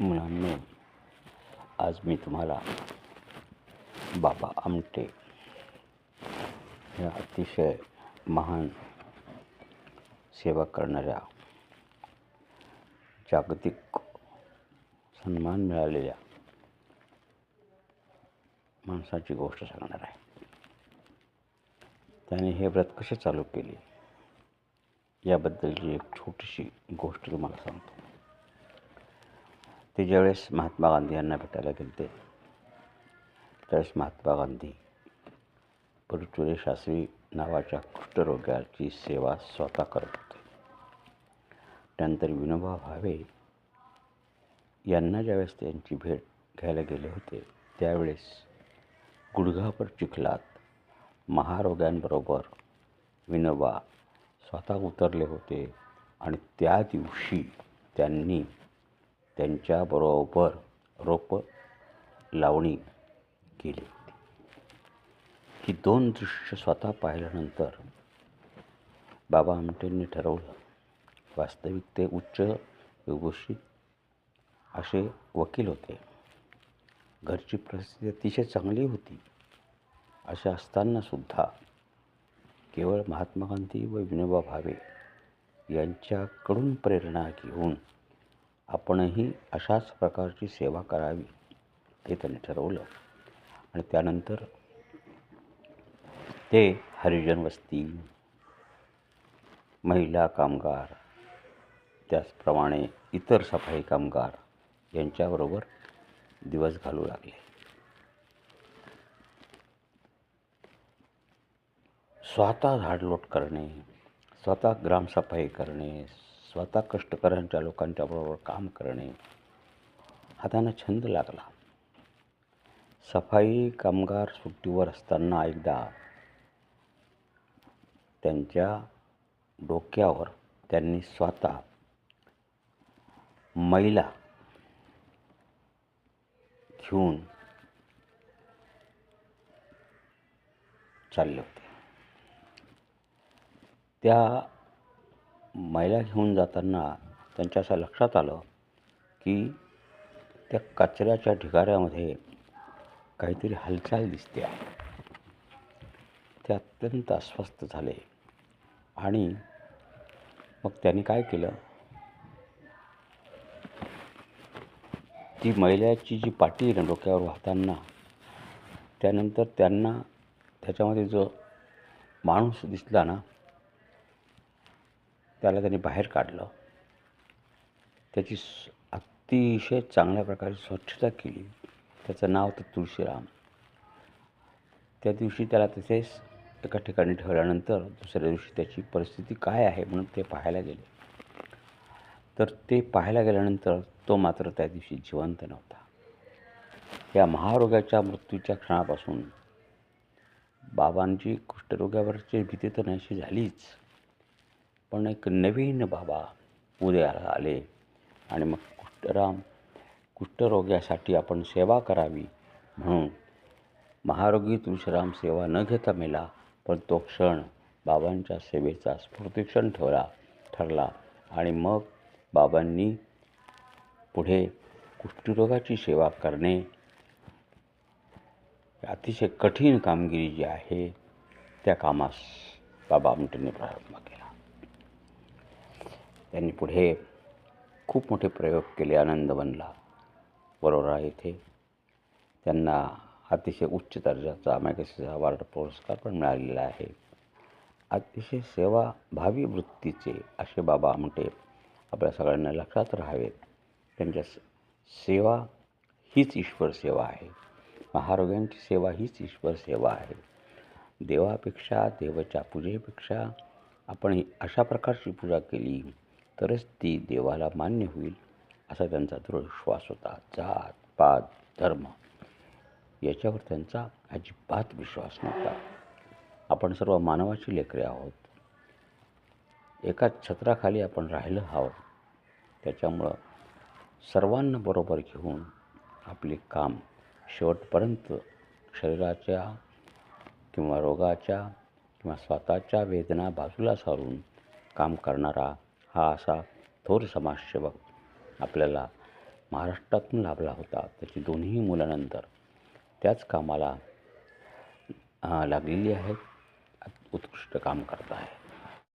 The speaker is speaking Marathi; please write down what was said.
मुलांनो आज मी तुम्हाला बाबा आमटे या अतिशय महान सेवा करणाऱ्या जागतिक सन्मान मिळालेल्या माणसाची गोष्ट सांगणार आहे. त्याने हे व्रत कसे चालू केले? याबद्दलची एक छोटीशी गोष्ट तुम्हाला सांगतो. ते ज्यावेळेस महात्मा गांधी यांना भेटायला गेले त्यावेळेस महात्मा गांधी परचुरे शास्त्री नावाच्या कुष्ठरोग्याची सेवा स्वतः करत होते. त्यानंतर विनोबा भावे यांना ज्यावेळेस त्यांची भेट घ्यायला गेले होते त्यावेळेस गुडघापर चिखलात महारोग्यांबरोबर विनोबा स्वतः उतरले होते आणि त्या दिवशी त्यांनी त्यांच्याबरोबर रोप लावणी केली होती. ही दोन दृश्य स्वतः पाहिल्यानंतर बाबा आमटेंनी ठरवलं वास्तविक ते उच्च विभूषित असे वकील होते. घरची परिस्थिती अतिशय चांगली होती. अशा असतानासुद्धा केवळ महात्मा गांधी व विनोबा भावे यांच्याकडून प्रेरणा घेऊन आपणही अशाच प्रकारची सेवा करावी हे त्यांनी ठरवलं. आणि त्यानंतर ते हरिजन वस्ती महिला कामगार त्याचप्रमाणे इतर सफाई कामगार यांच्याबरोबर दिवस घालू लागले. स्वतः झाडलोट करणे स्वतः ग्रामसफाई करणे स्वतः कष्टकऱ्यांच्या लोकांच्याबरोबर काम करणे हा त्यांना छंद लागला. सफाई कामगार सुट्टीवर असताना एकदा त्यांच्या डोक्यावर त्यांनी स्वतः मैला घेऊन चालले होते. त्या महिला घेऊन जाताना त्यांच्या असं लक्षात आलं की त्या कचऱ्याच्या ढिगाऱ्यामध्ये काहीतरी हालचाल दिसते ते अत्यंत अस्वस्थ झाले. आणि मग त्यांनी काय केलं? ती मैल्याची जी पाटी ना डोक्यावर वाहताना त्यानंतर त्यांना त्याच्यामध्ये जो माणूस दिसला ना त्याला त्यांनी बाहेर काढलं. त्याची अतिशय चांगल्या प्रकारे स्वच्छता केली. त्याचं नाव होतं तुळशीराम. त्या दिवशी त्याला तिथेच एका ठिकाणी ठेवल्यानंतर दुसऱ्या दिवशी त्याची परिस्थिती काय आहे म्हणून ते पाहायला गेले. तर ते पाहायला गेल्यानंतर तो मात्र त्या दिवशी जिवंत नव्हता. या महारोगाच्या मृत्यूच्या क्षणापासून बाबांची कुष्ठरोगावरची भीती तर नाहीशी झालीच. पण एक नवीन बाबा उदयाला आले. आणि मग कुष्ठराम कुष्ठरोग्यासाठी आपण सेवा करावी म्हणून महारोगी तुळशीराम सेवा न घेता मेला पण तो क्षण बाबांच्या सेवेचा स्फूर्तिक्षण ठेवला ठरला. आणि मग बाबांनी पुढे कुष्ठरोगाची सेवा करणे अतिशय कठीण कामगिरी जी आहे त्या कामास बाबा आमटेंनी प्रारंभ केला. त्यांनी पुढे खूप मोठे प्रयोग केले. आनंदवनला वरोरा येथे त्यांना अतिशय उच्च दर्जाचा मॅगसीचा अवॉर्ड पुरस्कार पण मिळालेला आहे. अतिशय सेवाभावी वृत्तीचे असे बाबा आमटे आपल्या सगळ्यांना लक्षात राहावेत. त्यांच्या सेवा हीच ईश्वर सेवा आहे. महारोग्यांची सेवा हीच ईश्वर सेवा आहे. देवापेक्षा देवाच्या पूजेपेक्षा आपण ही अशा प्रकारची पूजा केली. तरच ती देवाला मान्य होईल असा त्यांचा दृढ विश्वास होता. जात पात धर्म याच्यावर त्यांचा अजिबात विश्वास नव्हता. आपण सर्व मानवाची लेकरे आहोत. एका छत्राखाली आपण राहिलं आहोत. त्याच्यामुळं सर्वांना बरोबर घेऊन आपले काम शेवटपर्यंत शरीराच्या किंवा रोगाच्या किंवा स्वतःच्या वेदना बाजूला सारून काम करणारा हा असा थोर समाजसेवक आपल्याला महाराष्ट्रातून लाभला होता. त्याची दोन्ही मुलानंतर त्याच कामाला लागलेली आहेत. उत्कृष्ट काम करत आहे